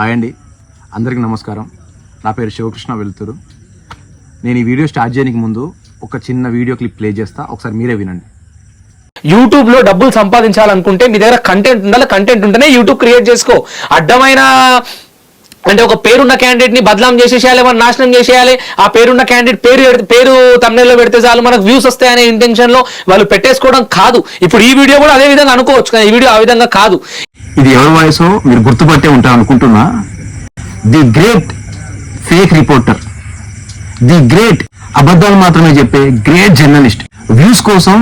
Hi అండి. అందరికీ నమస్కారం. నా పేరు శివకృష్ణ వెలుతురు. నేను ఈ వీడియో స్టార్ట్ చేయడానికి ముందు ఒక చిన్న వీడియో క్లిప్ ప్లే చేస్తా. ఒకసారి మీరే వినండి. యూట్యూబ్లో డబ్బులు సంపాదించాలనుకుంటే మీ దగ్గర కంటెంట్ ఉండాలి. కంటెంట్ ఉంటేనే యూట్యూబ్ క్రియేట్ చేసుకో. అడ్డమైన అంటే ఒక పేరున్న క్యాండిడేట్ని బదలాం చేసేసేయాలి మనం నాశనం చేసేయాలి. ఆ పేరున్న క్యాండిడేట్ పేరు పేరు తమిళలో పెడితే చాలు మనకు వ్యూస్ వస్తాయనే ఇంటెన్షన్లో వాళ్ళు పెట్టేసుకోవడం కాదు. ఇప్పుడు ఈ వీడియో కూడా అదే విధంగా అనుకోవచ్చు. కానీ ఈ వీడియో ఆ విధంగా కాదు. ఇది ఎవరి వాయిసో మీరు గుర్తుపట్టే ఉంటారు అనుకుంటున్నా. The great fake reporter. The great అబద్ధాలు మాత్రమే చెప్పే గ్రేట్ జర్నలిస్ట్. వ్యూస్ కోసం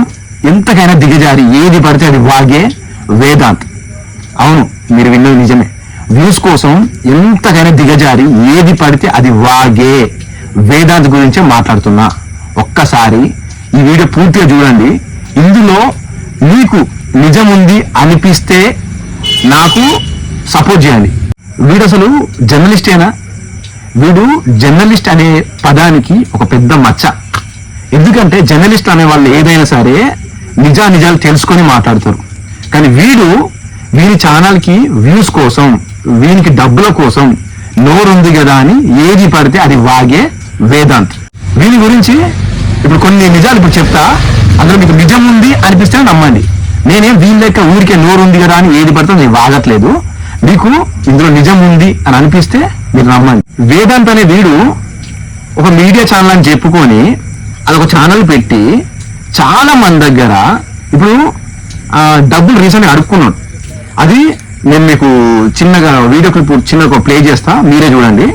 ఎంతకైనా దిగజారి ఏది పడితే అది వాగే వేదాంత్. అవును మీరు విన్నది నిజమే. వ్యూస్ కోసం ఎంతకైనా దిగజారి ఏది పడితే అది వాగే. వేదాంత్ గురించే మాట్లాడుతున్నా. ఒక్కసారి ఈ వీడియో పూర్తిగా చూడండి. ఇందులో మీకు నిజం ఉంది అనిపిస్తే నాకు సపోర్ట్ చేయండి. వీడు అసలు జర్నలిస్టేనా వీడు జర్నలిస్ట్ అనే పదానికి ఒక పెద్ద మచ్చ. ఎందుకంటే జర్నలిస్ట్ అనే వాళ్ళు ఏదైనా సరే నిజా నిజాలు తెలుసుకొని మాట్లాడతారు. కానీ వీడు వీని ఛానల్కి వ్యూస్ కోసం వీనికి డబ్బుల కోసం నోరుంది కదా అని ఏది పడితే అది వాగే వేదాంత్. వీని గురించి ఇప్పుడు కొన్ని నిజాలు ఇప్పుడు చెప్తా. అందులో మీకు నిజం ఉంది అనిపిస్తే నమ్మండి. నేనేం వీళ్ళ లెక్క ఊరికే నోరు ఉంది కదా అని ఏది పడితే నేను వాగట్లేదు. మీకు ఇందులో నిజం ఉంది అని అనిపిస్తే మీరు నమ్మండి. వేదాంత్ అనే వీడు ఒక మీడియా ఛానల్ అని చెప్పుకొని అదొక ఛానల్ పెట్టి చాలా మంది దగ్గర ఇప్పుడు డబ్బులు రీసెంట్ అడుక్కున్నాడు. అది నేను మీకు చిన్నగా వీడియో క్లిప్ చిన్నగా ప్లే చేస్తా. మీరే చూడండి.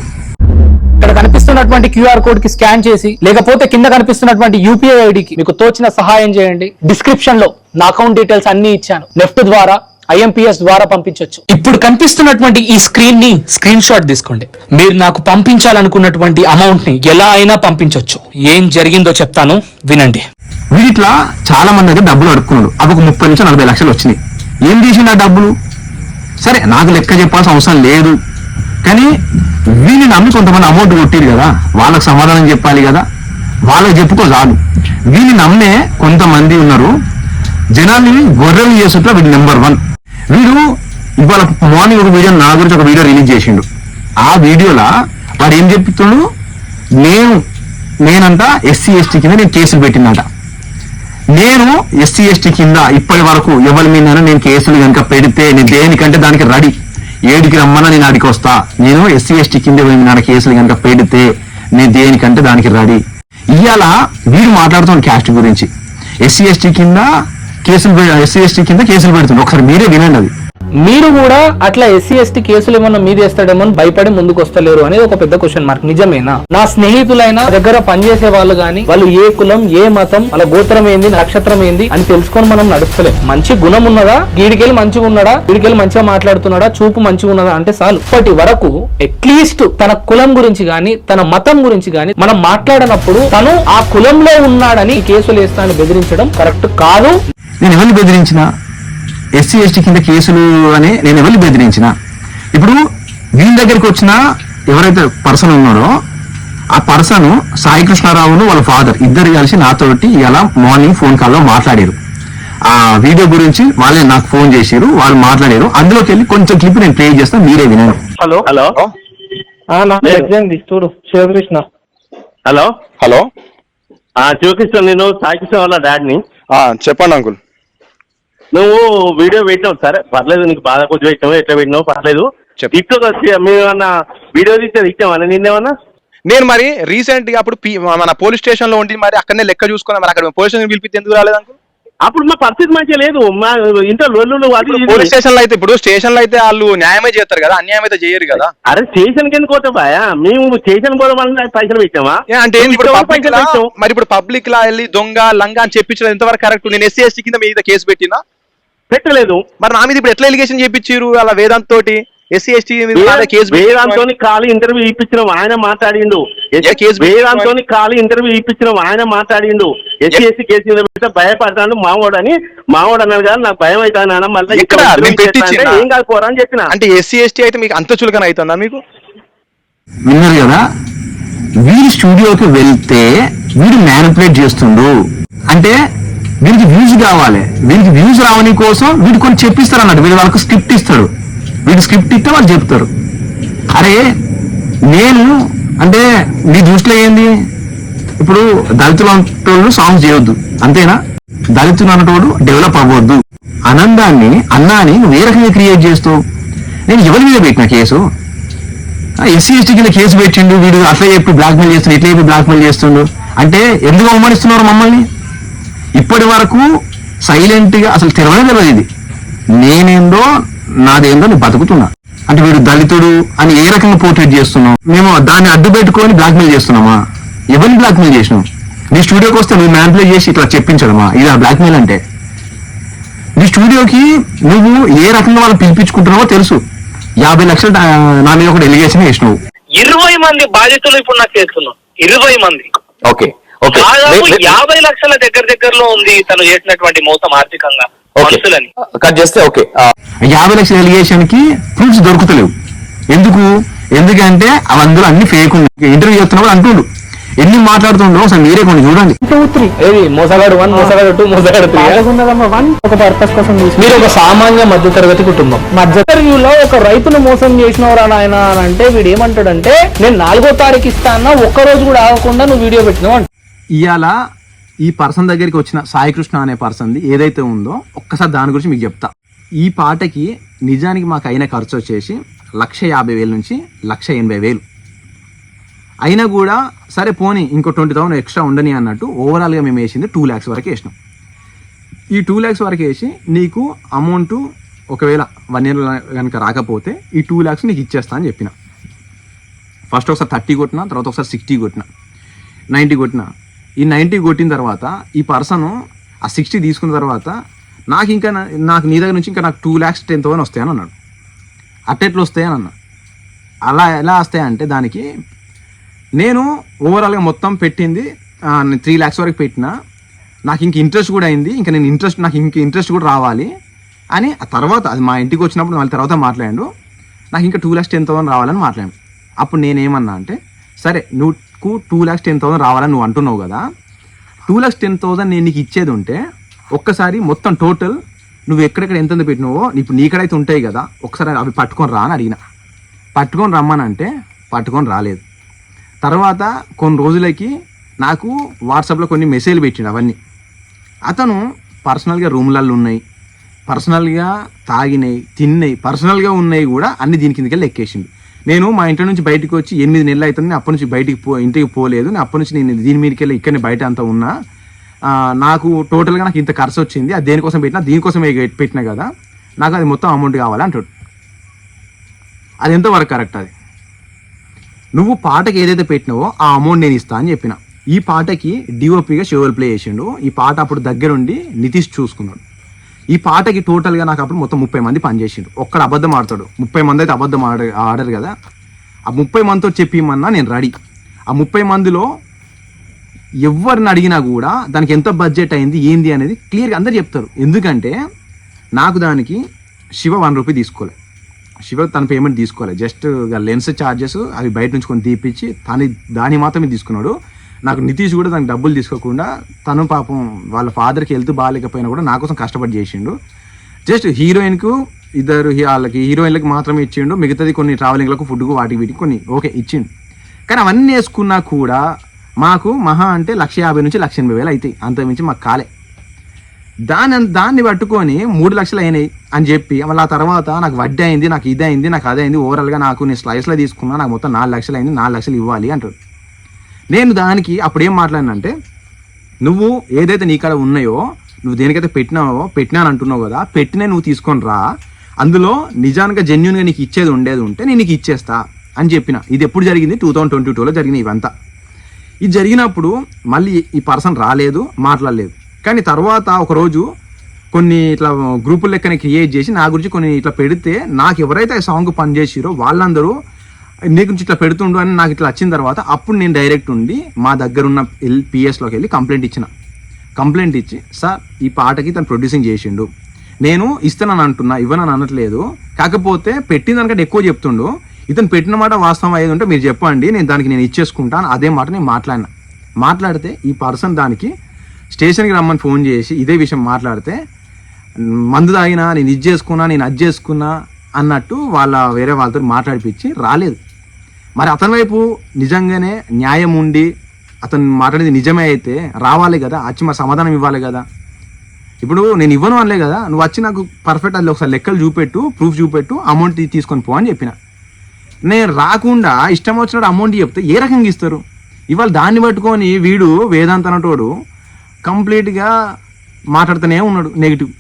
కనిపిస్తున్నటువంటి క్యూఆర్ కోడ్కి స్కాన్ చేసి లేకపోతే కింద కనిపిస్తున్నటువంటి యూపీఐ ఐడికి మీకు తోచిన సహాయం చేయండి. డిస్క్రిప్షన్లో నా అకౌంట్ డీటెయిల్స్ అన్ని ఇచ్చాను. నెఫ్ట్ ద్వారా ఐఎంపిఎస్ ద్వారా పంపించవచ్చు ఇప్పుడు కనిపిస్తున్నటువంటి ఈ స్క్రీన్ని స్క్రీన్ షాట్ తీసుకోండి. మీరు నాకు పంపించాలనుకున్నటువంటి అమౌంట్ని ఎలా అయినా పంపించవచ్చు ఏం జరిగిందో చెప్తాను. వినండి. వీటిలా చాలా మంది దగ్గర డబ్బులు అడుక్కున్నాడు అవి ఒక ముప్పై నుంచి నలభై లక్షలు వచ్చినాయి. ఏం చేసిండు ఆ డబ్బులు? సరే నాకు లెక్క చెప్పాల్సిన అవసరం లేదు. కానీ వీళ్ళని నమ్మి కొంతమంది అమౌంట్ కొట్టిరు కదా వాళ్ళకి సమాధానం చెప్పాలి కదా వాళ్ళకి చెప్పుకో చాలు. వీళ్ళని నమ్మే కొంతమంది ఉన్నారు. జనాన్ని గొర్రెలు చేసేట్లో వీడు నెంబర్ వన్ వీడు ఇవాళ మార్నింగ్ ఒక వీడియో నా గురించి ఒక వీడియో రిలీజ్ చేసిండు. ఆ వీడియోలో వాడు ఏం చెప్తుండు? నేను నేనంట ఎస్సీ ఎస్టీ కింద నేను కేసులు పెట్టినట నేను ఎస్సీ ఎస్టీ కింద ఇప్పటి వరకు ఎవరి మీద నేను కేసులు కనుక పెడితే నేను దేనికంటే దానికి రెడీ ఏడికి రమ్మన్నా నేను ఆడికి వస్తా. నేను ఎస్సీ ఎస్టీ కింద ఎవరి కేసులు కనుక పెడితే నేను దేనికంటే దానికి రెడీ. ఇవాళ వీడు మాట్లాడుతున్న క్యాస్ట్ గురించి. ఎస్సీ ఎస్టీ కింద కేసులు ఎస్సీ ఎస్టీ కింద కేసులు పెడుతుంది ఒకసారి మీరే వినండి అది. మీరు కూడా అట్లా ఎస్సీ ఎస్టీ కేసులు ఏమన్నా మీద వేస్తాడేమో అని భయపడి ముందుకు వస్తలేరు అనేది ఒక పెద్ద క్వశ్చన్ మార్క్ నిజమేనా? నా స్నేహితులైన దగ్గర పనిచేసే వాళ్ళు గాని వాళ్ళు ఏ కులం ఏ మతం వాళ్ళ గోత్రం ఏంది నక్షత్రం ఏంది అని తెలుసుకొని మనం నడుస్తలేం. మంచి గుణం ఉన్నదా? గీడికెళ్ళి మంచిగా ఉన్నాడా? గీడికెళ్ళి మంచిగా మాట్లాడుతున్నాడా? చూపు మంచిగా ఉన్నదా అంటే చాలు. ఇప్పటి వరకు అట్లీస్ట్ తన కులం గురించి గాని తన మతం గురించి గాని మనం మాట్లాడినప్పుడు తను ఆ కులంలో ఉన్నాడని కేసులు వేస్తానని బెదిరించడం కరెక్ట్ కాదు. నేను ఎవరిని బెదిరించిన? ఎస్సీ ఎస్టీ కింద కేసులు అని నేను ఎవరిని బెదిరించిన? ఇప్పుడు వీళ్ళ దగ్గరికి వచ్చిన ఎవరైతే పర్సన్ ఉన్నారో ఆ పర్సన్ సాయి కృష్ణారావును వాళ్ళ ఫాదర్ ఇద్దరు కలిసి నాతోటి ఇలా మార్నింగ్ ఫోన్ కాల్లో మాట్లాడారు. ఆ వీడియో గురించి వాళ్ళే నాకు ఫోన్ చేశారు వాళ్ళు మాట్లాడారు. అందులోకి వెళ్ళి కొంచెం క్లిప్ నేను ప్లే చేస్తాను మీరే వినండి. హలో. హలో. చూడు శివకృష్ణ. హలో. హలో. ఆ, శివకృష్ణ నేను సాయికృష్ణ వాళ్ళ డాడీని ఆ, చెప్పండి అంకుల్. నువ్వు వీడియో పెట్టినావు. సరే పర్లేదు నీకు బాధ కొంచెం పెట్టినావు ఎట్లా పెట్టినావు పర్లేదు. చెప్పు. టిక్టాక్ వచ్చి మేము ఏమన్నా వీడియో తీస్తే ఇచ్చామని నిన్నేమన్నా? నేను మరి రీసెంట్గా అప్పుడు మన పోలీస్ స్టేషన్లో ఉండి మరి అక్కడనే లెక్క చూసుకున్నా. మరి అక్కడ పోలీస్ స్టేషన్ పిలిపితే ఎందుకు రాలేదు అప్పుడు మా పరిస్థితి మంచిగా లేదు. మా ఇంట్లో లొల్లు అది ఇది. పోలీస్ స్టేషన్లో అయితే ఇప్పుడు స్టేషన్లో అయితే వాళ్ళు న్యాయమే చేస్తారు కదా? అన్యాయం అయితే చేయరు కదా? అరే స్టేషన్ కింద పోతే బాయా? మేము స్టేషన్ పోదామని పైసలు పెట్టామా? అంటే. మరి ఇప్పుడు పబ్లిక్ లా వెళ్ళి దొంగ లంగా అని చెప్పించడం ఎంతవరకు కరెక్ట్ నేను ఎస్సీ ఎస్టీ కింద మీద కేసు పెట్టినా? పెట్టలేదు. మరి నా మీద ఇప్పుడు ఎట్లా ఎలిగేషన్ చేపించారు అలా వేదాంత్ తోటి? ఎస్సీ ఎస్టీ మీద కేసు వేదాంతో ఖాళీ ఇంటర్వ్యూ ఇప్పించిన ఆయన మాట్లాడిండు. కేసు వేదాంతో ఖాళీ ఇంటర్వ్యూ ఇప్పించిన ఆయన మాట్లాడిండు. ఎస్సీ ఎస్సీ కేసు మీద పెడితే భయపడతాను మావోడు అని మావోడు అన్నాడు కానీ నాకు భయం అవుతాను మళ్ళీ? ఏం కాదు పోరా అని చెప్పిన. అంటే ఎస్సీ ఎస్టీ అయితే మీకు అంత చులకన అవుతుందా మీకు? విన్నారు కదా? వీడి స్టూడియోకి వెళ్తే వీడు మ్యానిపులేట్ చేస్తుండు. అంటే వీడికి వ్యూస్ కావాలి. వీడికి వ్యూస్ రావని కోసం వీడు కొన్ని చెప్పిస్తారు అన్నట్టు వీడు వాళ్ళకి స్క్రిప్ట్ ఇస్తాడు. వీడు స్క్రిప్ట్ ఇస్తే వాళ్ళు చెప్తారు. అరే నేను అంటే నీ దృష్టిలో ఏంది? ఇప్పుడు దళితులు అంటోళ్ళు సాంగ్స్ చేయొద్దు. అంతేనా? దళితులు అన్నటోడు డెవలప్ అవ్వద్దు. ఆనందాన్ని అన్నాన్ని నువ్వు ఏ రకంగా క్రియేట్ చేస్తావు? నేను ఎవరి మీద పెట్టిన కేసు? ఎస్సీ ఎస్టీ కింద కేసు పెట్టిండు వీడు అట్లా చెప్పి బ్లాక్మెయిల్ చేస్తుండు ఇట్లా చెప్పి బ్లాక్మెయిల్ చేస్తుండు. అంటే ఎందుకు అవమానిస్తున్నారు మమ్మల్ని? ఇప్పటి వరకు సైలెంట్గా అసలు తెరవనే తెలియదు ఇది. నేనేందో నాదేందో నేను బతుకుతున్నా. అంటే వీడు దళితుడు అని ఏ రకంగా పోర్ట్రేట్ చేస్తున్నాం మేము దాన్ని అడ్డు పెట్టుకొని బ్లాక్మెయిల్ చేస్తున్నామా? ఎవరిని బ్లాక్మెయిల్ చేసినాం నీ స్టూడియోకి వస్తే నువ్వు మ్యాన్పులేట్ చేసి ఇట్లా చెప్పించడమా? ఇది ఆ బ్లాక్మెయిల్ అంటే. నీ స్టూడియోకి నువ్వు ఏ రకంగా వాళ్ళు పిలిపించుకుంటున్నావో తెలుసు. యాభై లక్షలు నా మీద ఒక ఎలిగేషన్ వేసినావు. ఇరవై మంది బాధితులు ఇప్పుడు నాకు చేస్తున్నాం ఇరవై మంది. ఓకే. దాదాపు యాభై లక్షల దగ్గర దగ్గరలో ఉంది తను చేసినటువంటి మోసం ఆర్థికంగా మనుషులని. కట్ చేస్తే ఓకే. యాభై లక్షల ఎలిగేషన్కి ప్రూఫ్స్ దొరుకుతలేవు. ఎందుకు? ఎందుకంటే అవి అందులో అన్ని ఫేక్ ఉన్నాయి. ఇంటర్వ్యూ చేస్తున్నప్పుడు అంటుండు. ఎన్ని మాట్లాడుతుండో ఒకసారి మీరే కొన్ని చూడండి. టూ త్రీ ఏది? మోసగాడు వన్ మోసగాడు టూ మోసగాడు వన్ ఒక పర్పస్ కోసం మీరు ఒక సామాన్య మధ్యతరగతి కుటుంబం. మధ్య ఇంటర్వ్యూలో ఒక రైతును మోసం చేసినవరా నాయన అని అంటే వీడు ఏమంటాడంటే నేను నాలుగో తారీఖు ఇస్తా అన్నా ఒక్క రోజు కూడా ఆగకుండా నువ్వు వీడియో పెట్టినావు. ఇవాళ ఈ పర్సన్ దగ్గరికి వచ్చిన సాయికృష్ణ అనే పర్సన్ది ఏదైతే ఉందో ఒక్కసారి దాని గురించి మీకు చెప్తా. ఈ పాటకి నిజానికి మాకు అయిన ఖర్చు వచ్చేసి లక్ష యాభై వేల నుంచి లక్ష ఎనభై వేలు. అయినా కూడా సరే పోనీ ఇంకో ట్వంటీ థౌసండ్ ఎక్స్ట్రా ఉండని అన్నట్టు ఓవరాల్గా మేము వేసింది టూ ల్యాక్స్ వరకు వేసినాం. ఈ టూ ల్యాక్స్ వరకు వేసి నీకు అమౌంట్ ఒకవేళ వన్ ఇయర్ కనుక రాకపోతే ఈ టూ ల్యాక్స్ నీకు ఇచ్చేస్తా అని చెప్పిన. ఫస్ట్ ఒకసారి థర్టీ కొట్టిన తర్వాత ఒకసారి సిక్స్టీ కొట్టిన నైంటీ కొట్టిన ఈ నైంటీ కొట్టిన తర్వాత ఈ పర్సన్ ఆ సిక్స్టీ తీసుకున్న తర్వాత నాకు ఇంకా నాకు నీ దగ్గర నుంచి ఇంకా నాకు టూ ల్యాక్స్ టెన్ థౌసండ్ వస్తాయని అన్నాడు. అట్టెట్లు వస్తాయని అన్నా అలా ఎలా వస్తాయంటే దానికి నేను ఓవరాల్గా మొత్తం పెట్టింది త్రీ ల్యాక్స్ వరకు పెట్టిన. నాకు ఇంక ఇంట్రెస్ట్ కూడా అయింది ఇంకా నేను ఇంట్రెస్ట్ నాకు ఇంక ఇంట్రెస్ట్ కూడా రావాలి అని ఆ తర్వాత అది మా ఇంటికి వచ్చినప్పుడు మళ్ళీ తర్వాత మాట్లాడాడు. నాకు ఇంకా టూ ల్యాక్స్ టెన్ థౌసండ్ రావాలని మాట్లాడాను అప్పుడు నేనేమన్నా అంటే సరే నువ్వు టూ ల్యాక్స్ టెన్ థౌసండ్ రావాలని నువ్వు అంటున్నావు కదా. టూ ల్యాక్స్ టెన్ థౌసండ్ నేను నీకు ఇచ్చేది ఉంటే ఒక్కసారి మొత్తం టోటల్ నువ్వు ఎక్కడెక్కడ ఎంత పెట్టినావో ఇప్పుడు నీకడైతే ఉంటాయి కదా ఒకసారి అవి పట్టుకొని రా అని అడిగిన. పట్టుకొని రమ్మనంటే పట్టుకొని రాలేదు. తర్వాత కొన్ని రోజులకి నాకు వాట్సాప్లో కొన్ని మెసేజ్లు పెట్టిండు అవన్నీ. అతను పర్సనల్గా రూమ్లలో ఉన్నాయి పర్సనల్గా తాగినాయి తిన్నాయి పర్సనల్గా ఉన్నాయి కూడా అన్ని దీని కిందకి లెక్కేసిండు. నేను మా ఇంటి నుంచి బయటకు వచ్చి ఎనిమిది నెలలు అవుతుంది. నేను అప్పటి నుంచి బయటికి పో ఇంటికి పోలేదు. నేను అప్పటి నుంచి నేను దీని మీదకి వెళ్ళి ఇక్కడనే బయట అంతా ఉన్నా. నాకు టోటల్గా నాకు ఇంత ఖర్చు వచ్చింది. అది దేనికోసం పెట్టినా దీనికోసమే పెట్టినా కదా. నాకు అది మొత్తం అమౌంట్ కావాలి అంటాడు. అది ఎంతవరకు కరెక్ట్ అది? నువ్వు పాటకి ఏదైతే పెట్టినావో ఆ అమౌంట్ నేను ఇస్తా అని చెప్పిన. ఈ పాటకి డిఓపిగా షోవల్ ప్లే చేసిండు. ఈ పాట అప్పుడు దగ్గరుండి నితీష్ చూసుకున్నాడు. ఈ పాటకి టోటల్గా నాకు అప్పుడు మొత్తం ముప్పై మంది పనిచేసిండు ఒక్కడ అబద్ధం ఆడతాడు. ముప్పై మంది అయితే అబద్ధం ఆడ ఆడరు కదా. ఆ ముప్పై మందితో చెప్పిమన్నా నేను రెడీ ఆ ముప్పై మందిలో ఎవరిని అడిగినా కూడా దానికి ఎంత బడ్జెట్ అయింది ఏంది అనేది క్లియర్గా అందరు చెప్తారు. ఎందుకంటే నాకు దానికి శివ వన్ రూపీ తీసుకోలే. శివ తన పేమెంట్ తీసుకోవాలి జస్ట్ లెన్స్ ఛార్జెస్ అవి బయట నుంచి కొన్ని తీపిచ్చి తను దాని మాత్రమే తీసుకున్నాడు. నాకు నితీష్ కూడా దానికి డబ్బులు తీసుకోకుండా తను పాపం వాళ్ళ ఫాదర్కి హెల్త్ బాగాలేకపోయినా కూడా నా కోసం కష్టపడి చేసిండు. జస్ట్ హీరోయిన్కు ఇద్దరు హీ- వాళ్ళకి హీరోయిన్లకు మాత్రమే ఇచ్చిండు. మిగతాది కొన్ని ట్రావెలింగ్లకు ఫుడ్కు వాటికి వీటికి కొన్ని ఓకే ఇచ్చిండు. కానీ అవన్నీ వేసుకున్నా కూడా మాకు మహా అంటే లక్ష యాభై నుంచి లక్ష ఎనభై వేలు అవుతాయి అంతకుమించి మాకు కాలే. దాని దాన్ని పట్టుకొని మూడు లక్షలు అయినాయి అని చెప్పి మళ్ళీ ఆ తర్వాత నాకు వడ్డీ అయింది నాకు ఇది అయింది నాకు అదే అయింది ఓవరాల్గా నాకు నేను స్లైస్లో తీసుకున్నా నాకు మొత్తం నాలుగు లక్షలు అయింది నాలుగు లక్షలు ఇవ్వాలి అంటాడు నేను దానికి అప్పుడు ఏం మాట్లాడినంటే నువ్వు ఏదైతే నీ కాడ ఉన్నాయో నువ్వు దేనికైతే పెట్టినావో పెట్టినాను అంటున్నావు కదా పెట్టినా నువ్వు తీసుకొని రా. అందులో నిజానికి జెన్యున్గా నీకు ఇచ్చేది ఉండేది ఉంటే నేను నీకు ఇచ్చేస్తా అని చెప్పిన. ఇది ఎప్పుడు జరిగింది? టూ థౌజండ్ ట్వంటీ టూలో జరిగిన ఇవంతా. ఇది జరిగినప్పుడు మళ్ళీ ఈ పర్సన్ రాలేదు మాట్లాడలేదు. కానీ తర్వాత ఒకరోజు కొన్ని ఇట్లా గ్రూపుల లెక్కన క్రియేట్ చేసి నా గురించి కొన్ని ఇట్లా పెడితే నాకు ఎవరైతే ఆ సాంగ్ పనిచేసిరో వాళ్ళందరూ నీకు ఇట్లా పెడుతుండు అని నాకు ఇట్లా వచ్చిన తర్వాత అప్పుడు నేను డైరెక్ట్ ఉండి మా దగ్గర ఉన్న ఎల్ పిఎస్లోకి వెళ్ళి కంప్లైంట్ ఇచ్చిన. కంప్లైంట్ ఇచ్చి సార్ ఈ పాటకి తను ప్రొడ్యూసింగ్ చేసిండు. నేను ఇస్తానని అంటున్నా ఇవ్వనని అనట్లేదు. కాకపోతే పెట్టిన దానికంటే ఎక్కువ చెప్తుండు. ఇతను పెట్టిన మాట వాస్తవం అయ్యేది ఉంటే మీరు చెప్పండి నేను దానికి నేను ఇచ్చేసుకుంటాను అదే మాట నేను మాట్లాడినా. మాట్లాడితే ఈ పర్సన్ దానికి స్టేషన్కి రమ్మని ఫోన్ చేసి ఇదే విషయం మాట్లాడితే మందు తాగినా నేను ఇది చేసుకున్నా నేను అది చేసుకున్నా అన్నట్టు వాళ్ళ వేరే వాళ్ళతో మాట్లాడిపించి రాలేదు. మరి అతని వైపు నిజంగానే న్యాయం ఉండి అతను మాట్లాడేది నిజమే అయితే రావాలి కదా వచ్చి మా సమాధానం ఇవ్వాలి కదా. ఇప్పుడు నేను ఇవ్వను అనలే కదా నువ్వు వచ్చి నాకు పర్ఫెక్ట్ అది ఒకసారి లెక్కలు చూపెట్టు ప్రూఫ్ చూపెట్టు అమౌంట్ తీసుకొని పో అని చెప్పిన. నేను రాకుండా ఇష్టం వచ్చినట్టు అమౌంట్ చెప్తే ఏ రకంగా ఇస్తారు? ఇవాళ దాన్ని పట్టుకొని వీడు వేదాంత అన్నటోడు కంప్లీట్గా మాట్లాడుతూనే ఉన్నాడు నెగిటివ్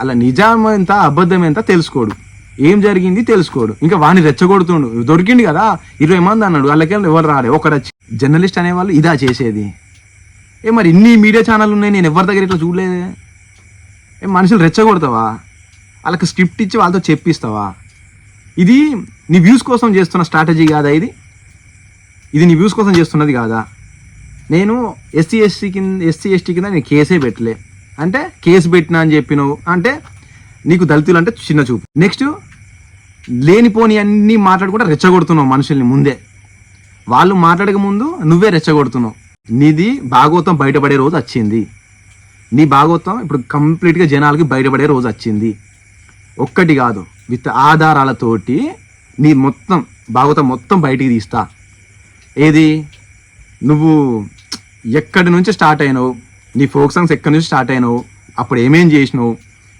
అలా నిజం ఎంత అబద్ధం ఎంత తెలుసుకోడు. ఏం జరిగింది తెలుసుకోడు. ఇంకా వాడిని రెచ్చగొడుతుండు. దొరికింది కదా. ఇరవై మంది అన్నాడు. వాళ్ళకెళ్ళి ఎవరు రాలే ఒకరు వచ్చి. జర్నలిస్ట్ అనేవాళ్ళు ఇదా చేసేది. ఏ మరి ఇన్ని మీడియా ఛానల్ ఉన్నాయి? నేను ఎవరి దగ్గర ఇట్లా చూడలేదే. ఏ మనుషులు రెచ్చగొడతావా? వాళ్ళకి స్క్రిప్ట్ ఇచ్చి వాళ్ళతో చెప్పిస్తావా? ఇది నీ వ్యూస్ కోసం చేస్తున్న స్ట్రాటజీ కాదా ఇది? ఇది నీ వ్యూస్ కోసం చేస్తున్నది కాదా? నేను ఎస్సీ ఎస్సీ కింద ఎస్సీ ఎస్టీ కింద నేను కేసే పెట్టలే. అంటే కేసు పెట్టినా అని చెప్పినావు. అంటే నీకు దళితులు అంటే చిన్న చూపు. నెక్స్ట్ లేనిపోని అన్నీ మాట్లాడకుండా రెచ్చగొడుతున్నావు మనుషుల్ని ముందే. వాళ్ళు మాట్లాడక ముందు నువ్వే రెచ్చగొడుతున్నావు. నీది భాగవతం బయటపడే రోజు వచ్చింది. నీ భాగవతం ఇప్పుడు కంప్లీట్గా జనాలకి బయటపడే రోజు వచ్చింది. ఒక్కటి కాదు విత్ ఆధారాలతోటి నీ మొత్తం భాగవతం మొత్తం బయటికి తీస్తా. ఏది? నువ్వు ఎక్కడి నుంచి స్టార్ట్ అయినావు? నీ ఫోక్ సాంగ్స్ ఎక్కడి నుంచి స్టార్ట్ అయినావు? అప్పుడు ఏమేం చేసినావు?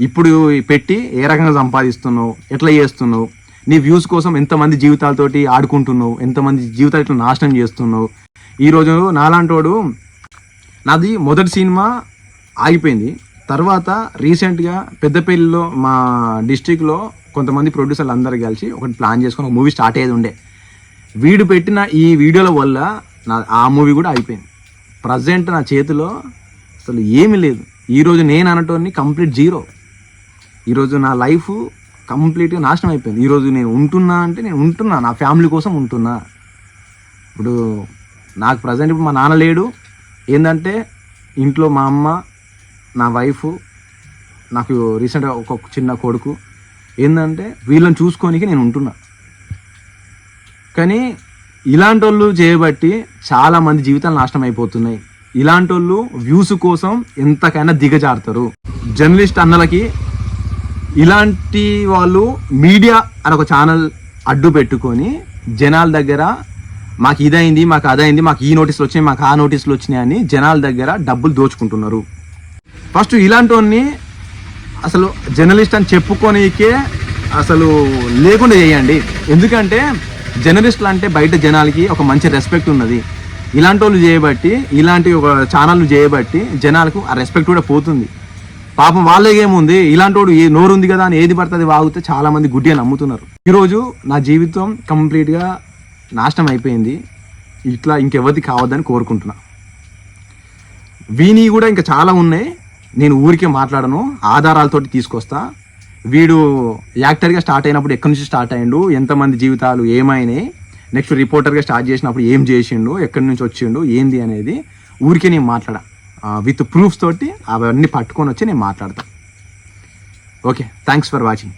ఇప్పుడు పెట్టి ఏ రకంగా సంపాదిస్తున్నావు? ఎట్లా చేస్తున్నావు? నీ వ్యూస్ కోసం ఎంతమంది జీవితాలతోటి ఆడుకుంటున్నావు? ఎంతమంది జీవితాలు ఇట్లా నాశనం చేస్తున్నావు? ఈరోజు నాలాంటోడు నాది మొదటి సినిమా ఆగిపోయింది. తర్వాత రీసెంట్గా పెద్దపల్లిలో మా డిస్టిక్లో కొంతమంది ప్రొడ్యూసర్లు అందరు కలిసి ఒకటి ప్లాన్ చేసుకొని ఒక మూవీ స్టార్ట్ అయ్యేది ఉండే. వీడు పెట్టిన ఈ వీడియోల వల్ల నా ఆ మూవీ కూడా అయిపోయింది ప్రజెంట్ నా చేతిలో అసలు ఏమీ లేదు. ఈరోజు నేను అనటోని కంప్లీట్ జీరో. ఈరోజు నా లైఫ్ కంప్లీట్గా నాశనం అయిపోయింది. ఈరోజు నేను ఉంటున్నా అంటే నేను ఉంటున్నా. నా ఫ్యామిలీ కోసం ఉంటున్నా. ఇప్పుడు నాకు ప్రజెంట్ ఇప్పుడు మా నాన్న లేడు. ఏంటంటే ఇంట్లో మా అమ్మ నా వైఫ్ నాకు రీసెంట్గా ఒక చిన్న కొడుకు. ఏంటంటే వీళ్ళని చూసుకోనికి నేను ఉంటున్నా. కానీ ఇలాంటి వాళ్ళు చేయబట్టి చాలామంది జీవితాలు నాశనం అయిపోతున్నాయి. ఇలాంటి వాళ్ళు వ్యూస్ కోసం ఎంతకైనా దిగజారుతారు. జర్నలిస్ట్ అన్నలకి ఇలాంటి వాళ్ళు మీడియా అని ఒక ఛానల్ అడ్డు పెట్టుకొని జనాల దగ్గర మాకు ఇదైంది మాకు అదైంది మాకు ఈ నోటీసులు వచ్చినాయి మాకు ఆ నోటీసులు వచ్చినాయి అని జనాల దగ్గర డబ్బులు దోచుకుంటున్నారు. ఫస్ట్ ఇలాంటి అసలు జర్నలిస్ట్ అని చెప్పుకోనికే అసలు లేకుండా చేయండి. ఎందుకంటే జర్నలిస్టులు అంటే బయట జనాలకి ఒక మంచి రెస్పెక్ట్ ఉన్నది. ఇలాంటి వాళ్ళు చేయబట్టి ఇలాంటి ఒక ఛానళ్ళు చేయబట్టి జనాలకు ఆ రెస్పెక్ట్ కూడా పోతుంది. పాపం వాళ్ళకేముంది? ఇలాంటి వాడు ఏ నోరు ఉంది కదా అని ఏది పడుతుంది వాగితే చాలా మంది గుడ్డిగా నమ్ముతున్నారు. ఈరోజు నా జీవితం కంప్లీట్గా నాశనం అయిపోయింది. ఇట్లా ఇంకెవరిది కావద్దని కోరుకుంటున్నా. వీని కూడా ఇంకా చాలా ఉన్నాయి. నేను ఊరికే మాట్లాడను. ఆధారాలతోటి తీసుకొస్తా. వీడు యాక్టర్గా స్టార్ట్ అయినప్పుడు ఎక్కడి నుంచి స్టార్ట్ అయ్యిండు ఎంతమంది జీవితాలు ఏమైనాయి? నెక్స్ట్ రిపోర్టర్గా స్టార్ట్ చేసినప్పుడు ఏం చేసిండు? ఎక్కడి నుంచి వచ్చిండు? ఏంది అనేది ఊరికే నేను మాట్లాడా. విత్ ప్రూఫ్స్ తోటి అవన్నీ పట్టుకొని వచ్చి నేను మాట్లాడతాను ఓకే థ్యాంక్స్ ఫర్ వాచింగ్